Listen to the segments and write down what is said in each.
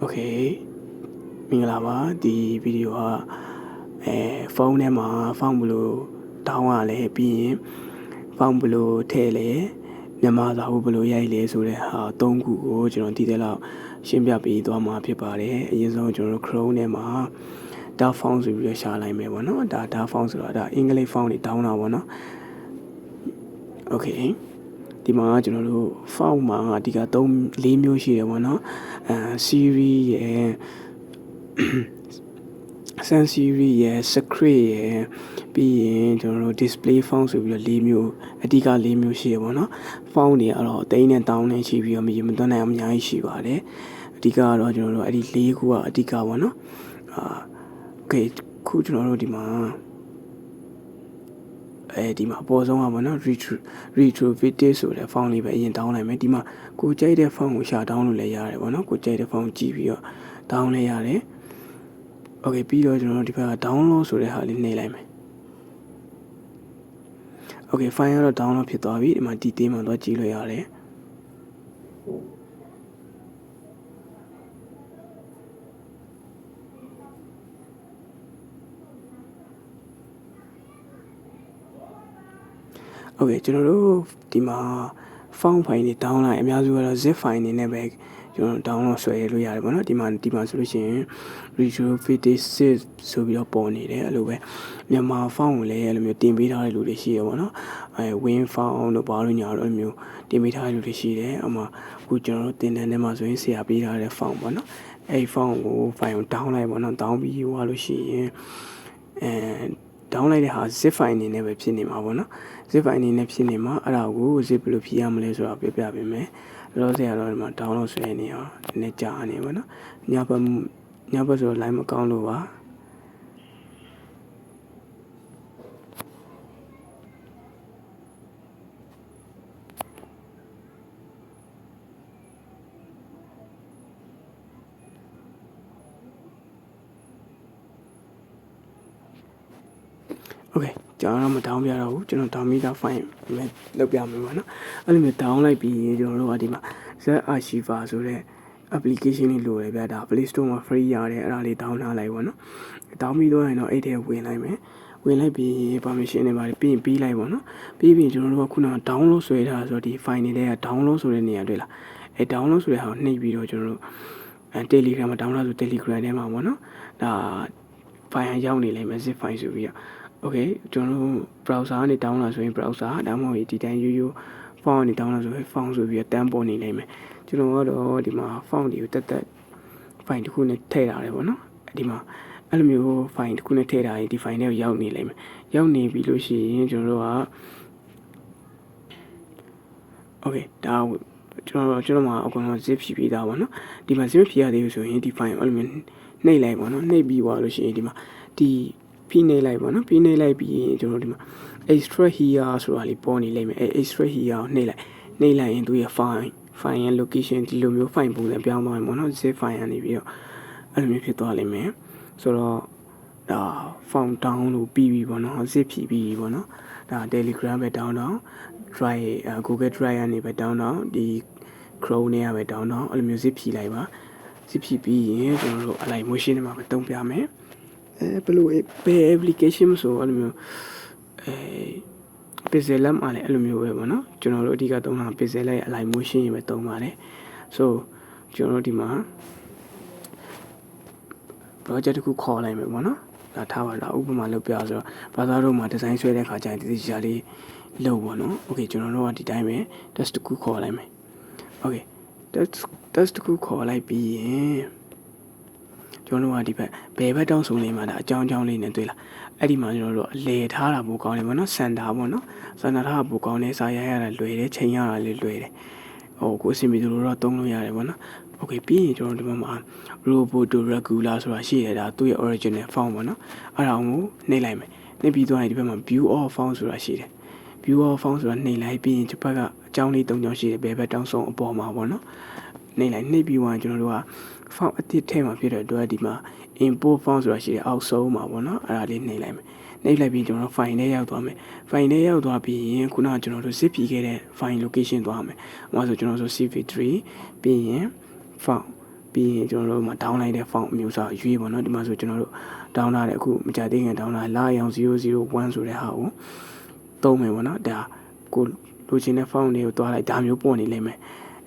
โอเคမင်္ဂလာပါဒီဗီဒီယိုကအဲဖုန်းထဲမှာဖောင်းဘလို့တောင်းရလဲပြီးရင်ဖောင်းဘလို့ထည့်လဲမြန်မာစာအုပ်ဘလို့ရိုက်လဲဆိုတဲ့ဟာ၃ခုကိုကျွန်တော်ဒီတဲ့လောက်ရှင်းပြပေးသွားမှာဖြစ်ပါတယ်အရင်ဆုံးကျွန်တော်တို့ Chrome ထဲမှာဒါဖောင်းဆိုပြီးတော့ရှာလိုက်မယ်ပေါ့နော်ဒါဒါဖောင်းဆိုတာဒါအင်္ဂလိပ်ဖောင်းတွေတောင်းတာပေါ့နော်โอเค ဒီမှာကျွန်တော်တို့ font မှာအဓိက3 4မျိုးရှိတယ်ပေါ့နော်အဲ series ရယ် sans series ရယ် script ရယ်ပြီးရင်ကျွန်တော်တို့ display font ဆိုပြီးတော့၄မျိုးအဓိက၄မျိုးရှိရပေါ့နော် font တွေကတော့အသိန်းနဲ့တောင်းနဲ့ရှိပြီးတော့မရမသွန်းနိုင်အောင်အများကြီးရှိပါတယ်အဓိကကတော့ကျွန်တော်တို့အဲ့ဒီ၄ခုကအဓိကပေါ့နော်အာ okay ခုကျွန်တော်တို့ဒီမှာ အဲဒီမှာအပေါ်ဆုံးကပေါ့နော် retro retrovitive ဆိုတဲ့ font လေးပဲအရင်တောင်းလိုက်မယ်ဒီမှာကိုကြိုက်တဲ့ font ကိုရှာတောင်းလို့လည်းရတယ်ပေါ့နော်ကိုကြိုက်တဲ့ font ကြည့်ပြီးတော့တောင်းလည်းရတယ် okay ပြီးတော့ကျွန်တော်တို့ဒီဘက်က download ဆိုတဲ့ဟာလေးနှိပ်လိုက်မယ် okay file ကတော့ download ဖြစ်သွားပြီဒီမှာ detail မှာတော့ကြည့်လို့ရတယ် ဟုတ်ကဲ့ကျွန်တော်တို့ဒီမှာ font file တွေ down လိုက်အများစုကတော့ zip file တွေနဲ့ပဲကျွန်တော် download ဆွဲရလို့ရတယ်ပေါ့နော်ဒီမှာဒီမှာဆိုလို့ရှိရင် retro fitness ဆိုပြီးတော့ပေါ်နေတယ်အဲ့လိုပဲမြန်မာ font ကိုလည်းအဲ့လိုမျိုးတင်ပေးထားတဲ့လူတွေရှိရပေါ့နော်အဲ win font တို့ဘာလို့ညာတို့အဲ့လိုမျိုးတင်ပေးထားတဲ့လူတွေရှိတယ်အမှအခုကျွန်တော်တို့တင်တန်းထဲမှာဆိုရင်ဆရာပေးထားတဲ့ font ပေါ့နော်အဲ့ font ကို file ကို down လိုက်ပေါ့နော် down ပြီးဟောလို့ရှိရင်အဲ down လိုက်တဲ့ဟာ zip file အနေနဲ့ပဲဖြစ်နေမှာပေါ့နော် zip file အနေနဲ့ဖြစ်နေမှာအဲ့ဒါကို zip ဘယ်လိုဖြည့်ရမလဲဆိုတာပြောပြပေးမယ်လောဆရာတော့ဒီမှာ download ဆွဲနေအောင်နည်းနည်းကြာနေပါတော့ညဘက်ညဘက်ဆို line မကောင်းလို့ပါ โอเคကျွန်တော်တော့မတောင်းပြတော့ဘူးကျွန်တော်တောင်းပြီးသား file ပဲလုပ်ပြမယ်ပါနော်အဲ့လိုမျိုးတောင်းလိုက်ပြီးကျွန်တော်တို့ကဒီမှာ Z Archiver ဆိုတဲ့ application လေးလိုတယ်ဗျာဒါ Play Store မှာ free ရတယ်အဲ့ဒါလေးတောင်းထားလိုက်ပါနော်တောင်းပြီးတော့ရင်တော့အဲ့ထဲဝင်လိုက်မယ်ဝင်လိုက်ပြီး permission တွေပါတယ်ပြီးရင်ပြီးလိုက်ပါနော်ပြီးပြီးကျွန်တော်တို့ကခုနက download ဆွဲထားဆိုတော့ဒီ file တွေထဲက download ဆိုတဲ့နေရာတွေ့လားအဲ download ဆိုတဲ့ဟာကိုနှိပ်ပြီးတော့ကျွန်တော်တို့အဲ Telegram မှာ download ဆို Telegram ထဲမှာပေါ့နော်ဒါ file ရောက်နေလိမ့်မယ် zip file ဆိုပြီးတော့ okay ကျွန်တော်တို့ browser ကနေ download ဆိုရင် browser ဒါမှမဟုတ်ဒီတိုင်းရိုးရိုး font ကနေ download ဆိုရင် font ဆိုပြီးတော့တန်းပေါ်နေလိမ့်မယ်ကျွန်တော်ကတော့ဒီမှာ font တွေကိုတက်တက် file တစ်ခုနဲ့ထည့်ထားတယ်ပေါ့နော်ဒီမှာအဲ့လိုမျိုး file တစ်ခုနဲ့ထည့်ထားရင်ဒီ file တွေကိုရောက်နေလိမ့်မယ်ရောက်နေပြီလို့ရှိရင်ကျွန်တော်တို့က okay ဒါကျွန်တော်ကျွန်တော်မှာအကုန်လုံး zip ဖြည့်ပြီးသားပါနော်ဒီမှာ zip ဖြည့်ရသေးလို့ဆိုရင်ဒီ file အဲ့လိုမျိုးနှိပ်လိုက်ပါနော်နှိပ်ပြီးသွားလို့ရှိရင်ဒီမှာဒီ ဖိနှိပ်လိုက်ပါနော်ဖိနှိပ်လိုက်ပြီးရင်ကျွန်တော်ဒီမှာ extract here ဆိုတာလေးပေါ်နေလိမ့်မယ်အဲ extract here ကိုနှိပ်လိုက်နှိပ်လိုက်ရင်သူရဲ့ file file ရဲ့ location ဒီလိုမျိုး file ပုံစံပြောင်းသွားရင်ပေါ့နော် zip file ကနေပြီးတော့အဲ့လိုမျိုးဖြစ်သွားလိမ့်မယ်ဆိုတော့ဒါ font down လို့ပြီးပြီပေါ့နော် zip ဖြည့်ပြီးပြီပေါ့နော်ဒါ telegram ပဲ down down drive google drive ကနေပဲ down down ဒီ chrome နဲ့ပဲ down down အဲ့လိုမျိုး zip ဖြည့်လိုက်ပါ zip ဖြည့်ပြီးရင်ကျွန်တော်တို့ align motion တွေမှာပဲတုံးပြမယ် အဲဘယ်လိုဘယ် application မဆိုအဲ့လိုမျိုးအဲ pixel lab မှာလည်းအဲ့လိုမျိုးပဲပေါ့နော်ကျွန်တော်တို့အဓိကသုံးတာ pixel lab ရဲ့ align motion တွေပဲသုံးပါတယ် so ကျွန်တော်တို့ဒီမှာ project တစ်ခုခေါ်လိုက်မယ်ပေါ့နော်ဒါထားပါလားဥပမာလုပ်ပြဆိုတော့ဘာသာတို့မှာဒီဇိုင်းဆွဲတဲ့ခါကျရင်ဒီဒီချာလေးလုပ်ပေါ့နော် okay ကျွန်တော်တို့ကဒီတိုင်းပဲ test တစ်ခုခေါ်လိုက်မယ် okay test test တစ်ခုခေါ်လိုက်ပြီးရင် ကျွန်တော်တို့ကဒီဘက်ဘယ်ဘက်တောင်းဆိုနေမှာဒါအကြောင်းအကြောင်းလေးနဲ့တွေ့လားအဲ့ဒီမှာကျွန်တော်တို့အလေထားတာပိုကောင်းတယ်ပေါ့နော်စန်တာပေါ့နော်စန်တာထားပိုကောင်းတယ်စာရရတာလွယ်တယ်ချိန်ရတာလေးလွယ်တယ်ဟိုကိုအစီအမီတို့တော့သုံးလို့ရတယ်ပေါ့နော် okay ပြီးရင်ကျွန်တော်ဒီဘက်မှာ roboto regular ဆိုတာရှိတယ်ဒါသူ့ရဲ့ original font ပေါ့နော်အဲ့ဒါကိုနှိပ်လိုက်မယ်နှိပ်ပြီးသွားရင်ဒီဘက်မှာ view of font ဆိုတာရှိတယ် view of font ဆိုတာနှိပ်လိုက်ပြီးရင်ဒီဘက်ကအကြောင်းလေး၃ကြောင်းရှိတယ်ဘယ်ဘက်တောင်းဆုံးအပေါ်မှာပေါ့နော်နှိပ်လိုက်နှိပ်ပြီးသွားရင်ကျွန်တော်တို့က font အသစ်ထဲမှာဖြစ်တဲ့အတွက်ဒီမှာ import font ဆိုတာရှိတယ်အောက်ဆုံးမှာပေါ့နော်အဲ့ဒါလေးနှိပ်လိုက်မယ်နှိပ်လိုက်ပြီးကျွန်တော်တို့ file ထဲရောက်သွားမယ် file ထဲရောက်သွားပြီးရင်ခုနကကျွန်တော်တို့ zip ဖြီးခဲ့တဲ့ file location သွားမယ်။ဥပမာဆိုကျွန်တော်ဆို cv3 ပြီးရင် font ပြီးရင်ကျွန်တော်တို့မှာ down လိုက်တဲ့ font အမျိုးအစားရွေးပေါ့နော်ဒီမှာဆိုကျွန်တော်တို့ down ထားတယ်အခုမကြသေးခင် down ထားလာရောင်001ဆိုတဲ့ဟာကိုသုံးမယ်ပေါ့နော်ဒါကိုလိုချင်တဲ့ font တွေကိုတွားလိုက်ဒါမျိုးပေါ်နေလိမ့်မယ်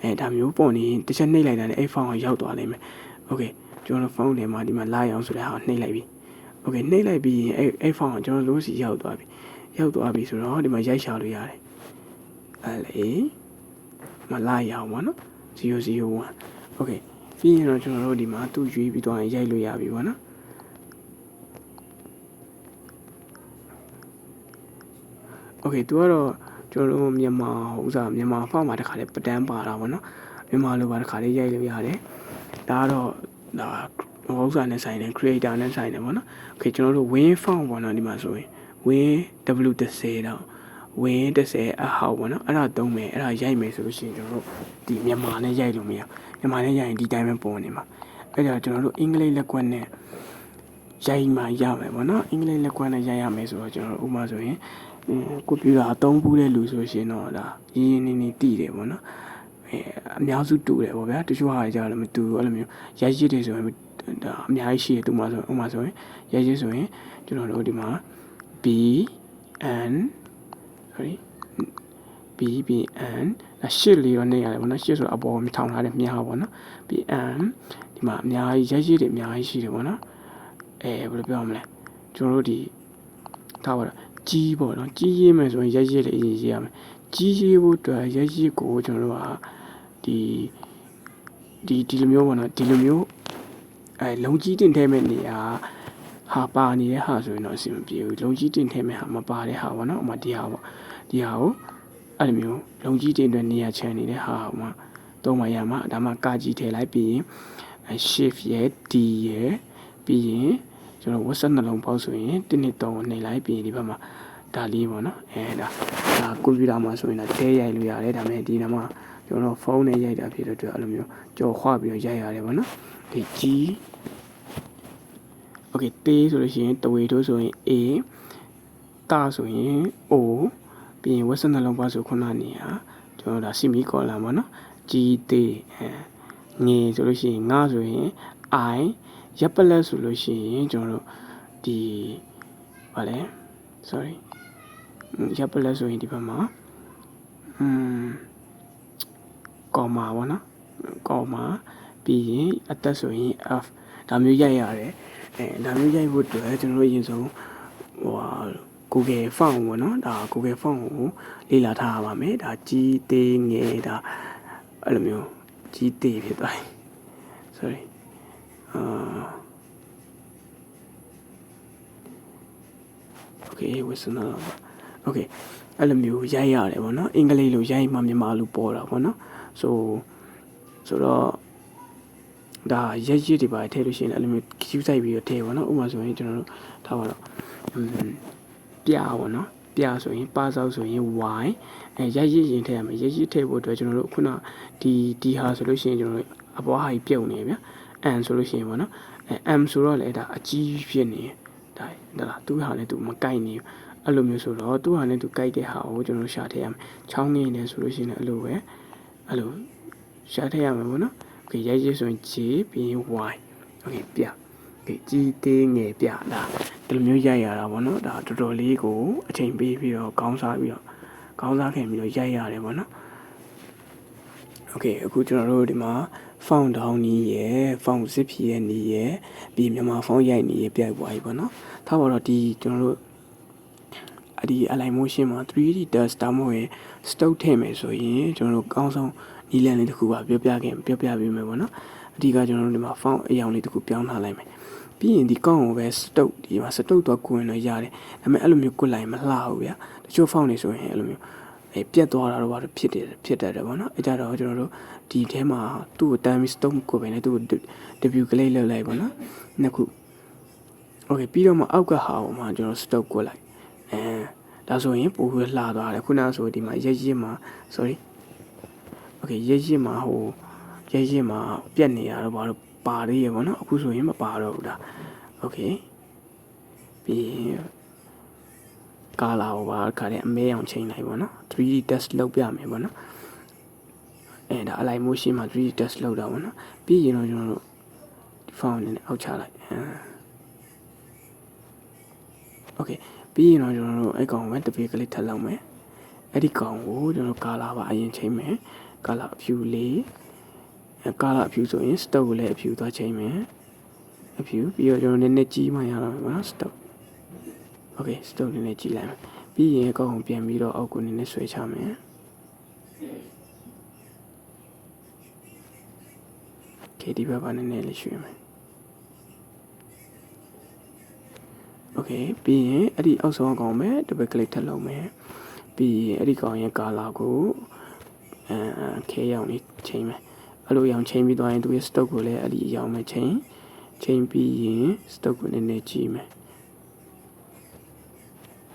အဲဒါမျိုးပေါ်နေတစ်ချက်နှိပ်လိုက်တာနဲ့အဲ့ font ကိုရောက်သွားလိမ့်မယ်โอเคကျွန်တော်တို့ font တွေမှာဒီမှာလာရောင်ဆိုတဲ့ဟာကိုနှိပ်လိုက်ပြီโอเคနှိပ်လိုက်ပြီးရင်အဲ့အဲ့ font ကိုကျွန်တော်တို့စီရောက်သွားပြီရောက်သွားပြီဆိုတော့ဒီမှာရိုက်ရှာလို့ရတယ်အဲ့လေမလာရောင်ပေါ့နော်001โอเคပြီးရင်တော့ကျွန်တော်တို့ဒီမှာသူ့ရွေးပြီးတော့ရိုက်လို့ရပြီပေါ့နော်โอเคသူကတော့ ကျွန်တော်တို့မြန်မာဥစားမြန်မာဖမှာတခါလေပတန်းပါတာပေါ့နော်မြန်မာလိုပါတခါလေရိုက်လို့ရတယ်ဒါကတော့ဒါဟောဥစားနဲ့ဆိုင်တယ် creator နဲ့ဆိုင်တယ်ပေါ့နော် okay ကျွန်တော်တို့ win form ပေါ့နော်ဒီမှာဆိုရင် win w30 တော့ win 30အဟောက်ပေါ့နော်အဲ့ဒါသုံးမယ်အဲ့ဒါရိုက်မယ်ဆိုလို့ရှိရင်ကျွန်တော်တို့ဒီမြန်မာနဲ့ရိုက်လို့မရမြန်မာနဲ့ရိုက်ရင်ဒီတိုင်းပဲပုံနေမှာအဲ့ဒါကျွန်တော်တို့အင်္ဂလိပ်လက်ကွက်နဲ့ရိုက်မှရမယ်ပေါ့နော်အင်္ဂလိပ်လက်ကွက်နဲ့ရိုက်ရမယ်ဆိုတော့ကျွန်တော်တို့ဥပမာဆိုရင် ကွန်ပျူတာအသုံးဘူးတဲ့လူဆိုရှင်တော့ဒါရင်းရင်းနေနေတည်တယ်ပေါ့နော်အဲအများစုတူတယ်ပေါ့ဗျာတချို့ဟာကြတော့မတူဘူးအဲ့လိုမျိုးရိုက်ရစ်တွေဆိုရင်ဒါအများကြီးရှိတယ်သူမှဆိုဥပမာဆိုရင်ရိုက်ရစ်ဆိုရင်ကျွန်တော်တို့ဒီမှာ B N sorry B B N ဒါရှစ်လေးတော့နေရတယ်ဗောနော်ရှစ်ဆိုတော့အပေါ်ထောင်ထားတဲ့မြားဗောနော် B N ဒီမှာအများကြီးရက်ရည်တွေအများကြီးရှိတယ်ဗောနော်အဲဘယ်လိုပြောမလဲကျွန်တော်တို့ဒီထားပါတော့ ကြီးပေါ့နော်ကြီးရေးမယ်ဆိုရင်ရက်ရည်တွေအရင်ရေးရမယ်ကြီးရေးဖို့အတွက်ရက်ရည်ကိုကျွန်တော်တို့ကဒီဒီဒီလိုမျိုးပေါ့နော်ဒီလိုမျိုးအဲလုံကြီးတင်ထဲမဲ့နေရာဟာပါနေတဲ့ဟာဆိုရင်တော့အဆင်မပြေဘူးလုံကြီးတင်ထဲမဲ့ဟာမပါတဲ့ဟာပေါ့နော်အမဒီဟာပေါ့ဒီဟာကိုအဲ့လိုမျိုးလုံကြီးတင်အတွက်နေရာချန်နေတဲ့ဟာဟိုမှာသုံးမှရမှာဒါမှကာကြီးထည့်လိုက်ပြီးရင် shift ရဲ့ d ရဲ့ပြီးရင် ကျွန်တော်ဝက်ဆက်နှလုံးပေါက်ဆိုရင်1နှစ်3ကိုနှိပ်လိုက်ပြီးရင်ဒီဘက်မှာဒါလေးပေါ့နော်အဲဒါဒါကွန်ပျူတာမှာဆိုရင်တော့တဲရိုက်လို့ရတယ်ဒါပေမဲ့ဒီနမှာကျွန်တော်ဖုန်းနဲ့ရိုက်တာဖြစ်တဲ့အတွက်အဲ့လိုမျိုးကြော်ခွပြီးတော့ရိုက်ရတယ်ပေါ့နော်ဒီ G Okay တေးဆိုလို့ရှိရင်တဝေတို့ဆိုရင် A တာဆိုရင် O ပြီးရင်ဝက်စနှလုံးပါဆိုခုနနေဟာကျွန်တော်ဒါစီမီကော်လာပေါ့နော် G တေးအဲငေဆိုလို့ရှိရင်ငါဆိုရင် I ရပ်ပလက်ဆိုလို့ရှိရင်ကျွန်တော်တို့ဒီဗာလဲ sorry ရပ်ပလက်ဆိုရင်ဒီဘက်မှာอืมကောမာပေါ့နော်ကောမာပြီးရင်အသက်ဆိုရင် F ဒါမျိုးရိုက်ရတယ်အဲဒါမျိုးရိုက်ဖို့အတွက်ကျွန်တော်တို့အရင်ဆုံးဟိုဟာ Google font ပေါ့နော်ဒါ Google font ကိုလေ့လာထားရပါမယ်ဒါကြီးသေးငယ်ဒါအဲ့လိုမျိုးကြီးသေးဖြစ်သွား ပြီ sorry အာ okay listen up okay အဲ့လိုမျိုးရိုက်ရတယ်ဗောနော်အင်္ဂလိပ်လိုရိုက်မှမြန်မာလိုပေါ်တာဗောနော်ဆိုဆိုတော့ဒါရက်ရစ်တွေပါထည့်လို့ရှိရင်အဲ့လိုမျိုးကျူးဆိုင်ပြီးတော့ထည့်ဗောနော်ဥပမာဆိုရင်ကျွန်တော်တို့ထားပါတော့อืมပြဗောနော်ပြဆိုရင်ပါဆောက်ဆိုရင် y အဲရက်ရစ်ရင်ထည့်ရမယ်ရက်ရစ်ထည့်ဖို့အတွက်ကျွန်တော်တို့ခုနဒီဒီဟာဆိုလို့ရှိရင်ကျွန်တော်တို့အပေါ်ဟာကြီးပြုတ်နေဗျာ n ဆိုလို့ရှိရင်ဗောနော်အဲ m ဆိုတော့လေဒါအကြီးဖြစ်နေဒါဒါလားသူ့ဟာနဲ့သူမကိုက်နေဘူးအဲ့လိုမျိုးဆိုတော့သူ့ဟာနဲ့သူကိုက်တဲ့ဟာကိုကျွန်တော်ရှာထည့်ရမယ်ချောင်းနေနေဆိုလို့ရှိရင်အဲ့လိုပဲအဲ့လိုရှာထည့်ရမယ်ဗောနော်โอเคရိုက်ရည်ဆိုရင် J ပြီးရင် Y โอเคပြโอเคကြီးသေးငယ်ပြဒါဒီလိုမျိုးရိုက်ရတာဗောနော်ဒါတော်တော်လေးကိုအချိန်ပေးပြီးတော့ကောင်းစားပြီးတော့ကောင်းစားခင်ပြီးတော့ရိုက်ရတယ်ဗောနော်โอเคအခုကျွန်တော်တို့ဒီမှာ font down နီးရယ် font zip ဖြည့်ရဲ့နီးရယ်ပြီးမြန်မာ font ရိုက်နီးရယ်ပြိုက်သွားပြီပေါ့နော်ထားပါတော့ဒီကျွန်တော်တို့အဒီ align motion မှာ 3D dust တောင်းမို့ရင် stock ထည့်မယ်ဆိုရင်ကျွန်တော်တို့ကောင်းဆုံးနီးလန်လေးတစ်ခုပါပြောပြခဲ့ပြောပြပေးမယ်ပေါ့နော်အဓိကကျွန်တော်တို့ဒီမှာ font အယောင်လေးတစ်ခုပြောင်းထားလိုက်မယ်ပြီးရင်ဒီကောင်းကိုပဲ stock ဒီမှာ stock တော့ကိုရင်တော့ရတယ်ဒါပေမဲ့အဲ့လိုမျိုးကိုလိုက်မလှဘူးဗျာတချို့ font တွေဆိုရင်အဲ့လိုမျိုးအဲပြတ်သွားတာတော့ဘာလို့ဖြစ်တယ်ဖြစ်တတ်တယ်ပေါ့နော်အဲကြတော့ကျွန်တော်တို့ ဒီထဲမှာသူ့ကို time stone ကိုပဲနဲ့သူ့ကို debut ကလေးလောက်လိုက်ပေါ့နော်နှစ်ခု okay ပြီးတော့မှအောက်ကဟာကိုမှကျွန်တော် stop ကိုလိုက်အဲဒါဆိုရင်ပိုပြီးလှသွားတယ်ခုနဆိုဒီမှာရက်ရစ်မှာ sorry okay ရက်ရစ်မှာဟိုရက်ရစ်မှာပြက်နေရတော့ဘာလို့ပါသေးရေပေါ့နော်အခုဆိုရင်မပါတော့ဘူးဒါ okay ပြီးကာလာကိုပါခါတဲ့အမဲအောင်ချိန်လိုက်ပေါ့နော် 3D test လုပ်ပြမယ်ပေါ့နော် အဲဒါ align motion မှာ 3D test လုပ်တာပေါ့နော်ပြီးရင်တော့ကျွန်တော်တို့ဒီ font နဲ့အောက်ချလိုက်အဲ okay ပြီးရင်တော့ကျွန်တော်တို့အဲ့ကောင်ပဲတပေကလေးထပ်လောက်မယ်အဲ့ဒီကောင်ကိုကျွန်တော် color ပါအရင်ချိန်မယ် color အဖြူလေးအဲ color အဖြူဆိုရင် stock ကိုလည်းအဖြူသွားချိန်မယ်အဖြူပြီးတော့ကျွန်တော်နည်းနည်းကြီးမှရတော့မှာနော် stock okay stock နည်းနည်းကြီးလိုက်မယ်ပြီးရင်အကောင်ကိုပြန်ပြီးတော့အောက်ကိုနည်းနည်းဆွဲချမယ် okay ဒီဘက်ကနည်းနည်းလေးရွှေ့မယ် okay ပြီးရင်အဲ့ဒီအောက်ဆုံးကောင်ပဲ double click ထပ်လုပ်မယ်ပြီးရင်အဲ့ဒီကောင်ရဲ့ color ကိုအဲ okay ရောင်လေးချိန်မယ်အဲ့လိုရောင်ချိန်ပြီးသွားရင်သူရဲ့ stock ကိုလည်းအဲ့ဒီရောင်မယ်ချိန်ချိန်ပြီးရင် stock ကိုနည်းနည်းကြည့်မယ်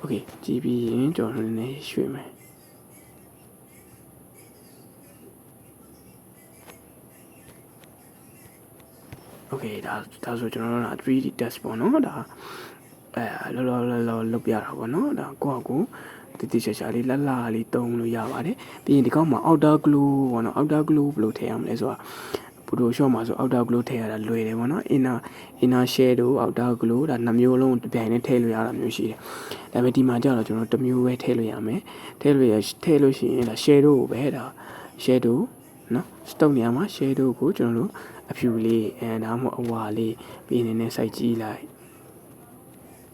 okay ကြည့်ပြီးရင်ကျွန်တော်နည်းနည်းရွှေ့မယ် okay ဒါဒါဆိုကျွန်တော်တို့က 3D test ပေါ့နော်ဒါအဲလောလောလောလောလုပ်ပြတာပေါ့နော်ဒါကိုယ့်အကူတိတိကျကျလေးလှလှလေးတုံးလို့ရပါတယ်ပြီးရင်ဒီကောက်မှာ outer glow ပေါ့နော် outer glow ဘယ်လိုထည့်ရမလဲဆိုတာ Photoshop မှာဆို outer glow ထည့်ရတာလွယ်တယ်ပေါ့နော် inner inner shadow outer glow ဒါနှစ်မျိုးလုံးတစ်ပြိုင်တည်းထည့်လို့ရတာမျိုးရှိတယ်ဒါပေမဲ့ဒီမှာကျတော့ကျွန်တော်တစ်မျိုးပဲထည့်လို့ရမယ်ထည့်လို့ရထည့်လို့ရှိရင်ဒါ shadow ကိုပဲဒါ shadow နော် stock နေရာမှာ shadow ကိုကျွန်တော်တို့ အဖြူလေးအဲဒါမှမဟုတ်အဝါလေးပြီးနေနေစိုက်ကြည့်လိုက်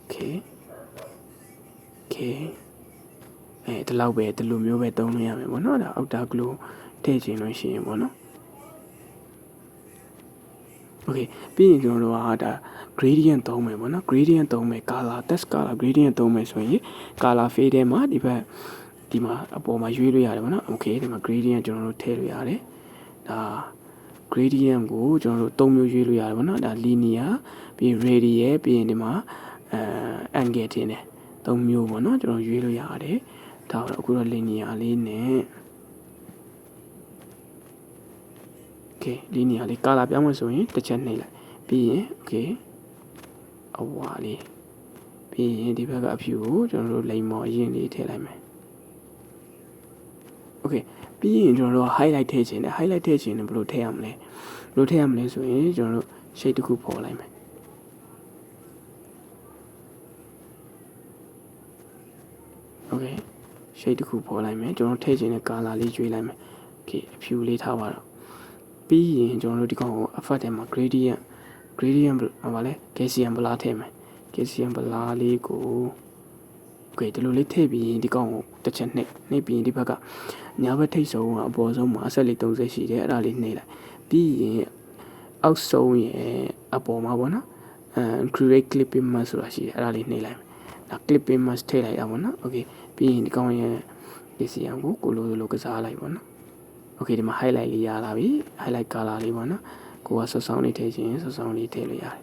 okay okay အဲဒီလောက်ပဲဒီလိုမျိုးပဲသုံးလို့ရမယ်ပေါ့နော်ဒါ outer glow ထည့်ခြင်းလို့ရှိရင်ပေါ့နော် okay ပြီးရင်ကျွန်တော်တို့ကဒါ gradient သုံးမယ်ပေါ့နော် gradient သုံးမယ် color test color gradient သုံးမယ်ဆိုရင် color fade ထဲမှာဒီဘက်ဒီမှာအပေါ်မှာရွေးလို့ရတယ်ပေါ့နော် okay ဒီမှာ gradient ကျွန်တော်တို့ထည့်လို့ရတယ်ဒါ gradient ကိုကျွန်တော်တို့သုံးမျိုးရွေးလို့ရတယ်ပေါ့နော်ဒါ linear ပြီး radial ပြီးရင်ဒီမှာအဲ angle တင်တယ်သုံးမျိုးပေါ့နော်ကျွန်တော်ရွေးလို့ရတယ်ဒါတော့အခုတော့ linear လေးနဲ့ okay linear လေး color ပြောင်းမယ်ဆိုရင်တစ်ချက်နှိပ်လိုက်ပြီးရင် okay အဝါလေးပြီးရင်ဒီဘက်ကအဖြူကိုကျွန်တော်တို့လိမ်မော်အရင်လေးထည့်လိုက်မယ် okay ပြီးရင်ကျွန်တော်တို့ highlight ထည့်ခြင်းနဲ့ highlight ထည့်ခြင်းနဲ့ဘယ်လိုထည့်ရမလဲဘယ်လိုထည့်ရမလဲဆိုရင်ကျွန်တော်တို့ shade တစ်ခုပေါ်လိုက်မယ် okay shade တစ်ခုပေါ်လိုက်မယ်ကျွန်တော်ထည့်ခြင်းနဲ့ color လေးရွေးလိုက်မယ် okay အဖြူလေးထားပါတော့ပြီးရင်ကျွန်တော်တို့ဒီကောင်ကို effect ထဲမှာ gradient gradient ဘာလဲ Gaussian blur ထည့်မယ် Gaussian blur လေးကို ကဲဒီလိုလေးထည့်ပြီးဒီကောင်ကိုတစ်ချက်နှိပ်နှိပ်ပြီးဒီဘက်ကညာဘက်ထိပ်ဆုံးကအပေါ်ဆုံးမှာအဆက်လေး30ရှိတယ်အဲ့ဒါလေးနှိပ်လိုက်ပြီးရင်အောက်ဆုံးရဲ့အပေါ်မှာပေါ့နော် and create clipping mask ဆိုတာရှိတယ်အဲ့ဒါလေးနှိပ်လိုက်ဒါ clipping mask ထည့်လိုက်ရပါတော့ okay ပြီးရင်ဒီကောင်ရဲ့ဒီစီအောင်ကိုကိုလိုလိုကစားလိုက်ပါတော့ okay ဒီမှာ highlight လေးရလာပြီ highlight color လေးပါတော့ကိုကဆော့ဆောင်းလေးထည့်ခြင်းဆော့ဆောင်းလေးထည့်လို့ရတယ်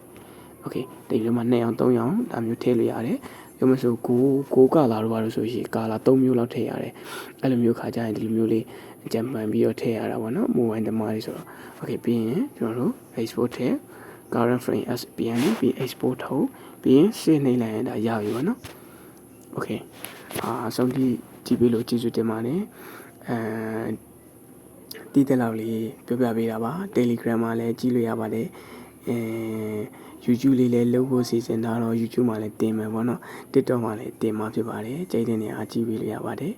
okay ဒီလိုမှ2အောင်3အောင်ဒါမျိုးထည့်လို့ရတယ် ပြောမဆိုကိုကိုကလာတော့ပါလို့ဆိုရင်ကာလာ3မျိုးလောက်ထည့်ရတယ်အဲ့လိုမျိုးခါကြရင်ဒီလိုမျိုးလေးကြံပန်ပြီးတော့ထည့်ရတာပေါ့နော် mobile တမားလေးဆိုတော့ okay ပြီးရင်ကျွန်တော်တို့ export ထည့် current frame as png ပြီး export ထုတ်ပြီးရင် save နှိပ်လိုက်ရင်ဒါရပြီပေါ့နော် okay အာဆုံးဖြတ်ကြည့်ပြီးလို့ကျေးဇူးတင်ပါတယ်အဲတည်တဲ့လောက်လေးပြောပြပေးတာပါ Telegram မှာလည်းကြည့်လို့ရပါတယ် အဲ YouTube လေးလည်းလုပ်ဖို့စီစဉ်တာတော့ YouTube မှာလည်းတင်မယ်ပေါ့နော် TikTok မှာလည်းတင်မှာဖြစ်ပါတယ်ကြိုက်တဲ့နေရာကြည့်ပြီးလို့ရပါတယ်